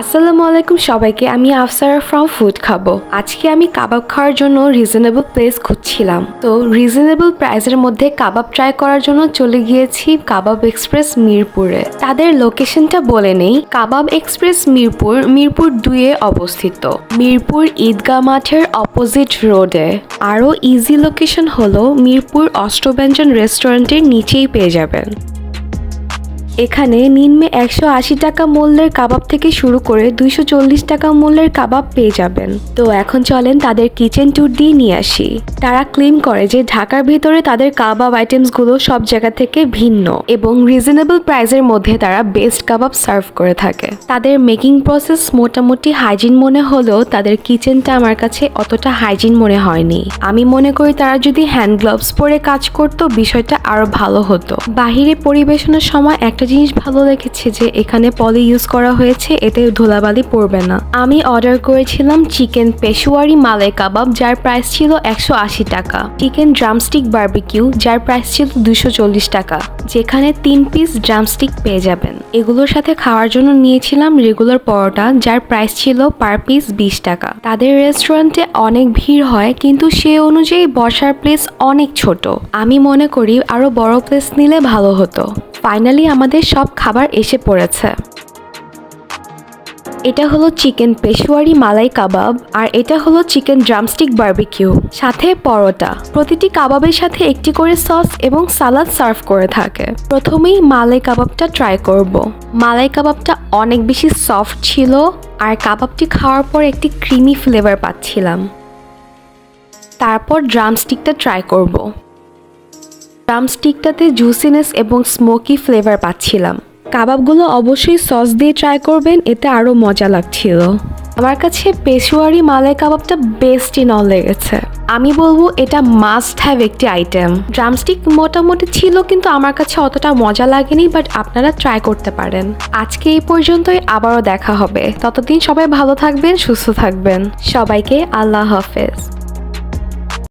আসসালামু আলাইকুম সবাইকে, আমি আফসারা ফ্রম ফুড খাব। আজকে আমি কাবাব খাওয়ার জন্য রিজনেবল প্লেস খুঁজছিলাম। তো রিজনেবল প্রাইসের মধ্যে কাবাব ট্রাই করার জন্য চলে গিয়েছি কাবাব এক্সপ্রেস মিরপুরে। তাদের লোকেশনটা বলে নেই, কাবাব এক্সপ্রেস মিরপুর মিরপুর দুইয়ে অবস্থিত। মিরপুর ঈদগাহ মাঠের অপোজিট রোডে আরও ইজি লোকেশন হলো মিরপুর অষ্টব্যঞ্জন রেস্টুরেন্টের নিচেই পেয়ে যাবেন। এখানে নিম্নে একশো আশি টাকা মূল্যের কাবাব থেকে শুরু করে দুইশো চল্লিশ টাকা মূল্যের কাবাব পেয়ে যাবেন। তো এখন চলেন তাদের কিচেন ট্যুর দিয়ে নিয়ে আসি। তারা ক্লেম করে যে ঢাকার ভিতরে তাদের কাবাব আইটেমসগুলো সব জায়গা থেকে ভিন্ন এবং রিজনেবল প্রাইসের মধ্যে তারা বেস্ট কাবাব সার্ভ করে থাকে। তাদের মেকিং প্রসেস মোটামুটি হাইজিন মনে হলেও তাদের কিচেনটা আমার কাছে অতটা হাইজিন মনে হয়নি। আমি মনে করি তারা যদি হ্যান্ড গ্লাভস পরে কাজ করতো, বিষয়টা আরও ভালো হতো। বাহিরে পরিবেশনের সময় একটা জিনিস ভালো লেগেছে যে এখানে পলি ইউজ করা হয়েছে, এতে ধুলাবালি পড়বে না। আমি অর্ডার করেছিলাম চিকেন পেশুয়ারি মালাই কাবাব, যার প্রাইস ছিল একশো আশি টাকা। চিকেন ড্রামস্টিক বার্বিকিউ যার প্রাইস ছিল দুশো চল্লিশ টাকা। যেখানে তিন পিস ড্রামস্টিক পেয়ে যাবেন। এগুলোর সাথে খাওয়ার জন্য নিয়েছিলাম রেগুলার পরোটা, যার প্রাইস ছিল পার পিস বিশ টাকা। তাদের রেস্টুরেন্টে অনেক ভিড় হয়, কিন্তু সে অনুযায়ী বসার প্লেস অনেক ছোট। আমি মনে করি আরও বড় প্লেস নিলে ভালো হতো। ফাইনালি আমাদের সব খাবার এসে পড়েছে। এটা হলো চিকেন পেশোয়ারি মালাই কাবাব আর এটা হলো চিকেন ড্রামস্টিক বার্বিকিউ। সাথে পরোটা। প্রতিটি কাবাবের সাথে একটি করে সস এবং সালাদ সার্ভ করে থাকে। প্রথমেই মালাই কাবাবটা ট্রাই করব। মালাই কাবাবটা অনেক বেশি সফট ছিল আর কাবাবটি খাওয়ার পর একটি ক্রিমি ফ্লেভার পাচ্ছিলাম। তারপর ড্রামস্টিকটা ট্রাই করব। ড্রামস্টিকটাতে জুসিনেস এবং স্মোকি ফ্লেভার পাচ্ছিলাম। কাবাবগুলো অবশ্যই সস দিয়ে ট্রাই করবেন, এতে আরও মজা লাগছিল। আমার কাছে পেশোয়ারি মালাই কাবাবটা বেস্ট ইন অল লেগেছে। আমি বলব এটা মাস্ট হ্যাভ একটি আইটেম ড্রামস্টিক মোটামুটি ছিল, কিন্তু আমার কাছে অতটা মজা লাগেনি বাট আপনারা ট্রাই করতে পারেন। আজকে এই পর্যন্তই, আবারও দেখা হবে। ততদিন সবাই ভালো থাকবেন, সুস্থ থাকবেন। সবাইকে আল্লাহ হাফেজ।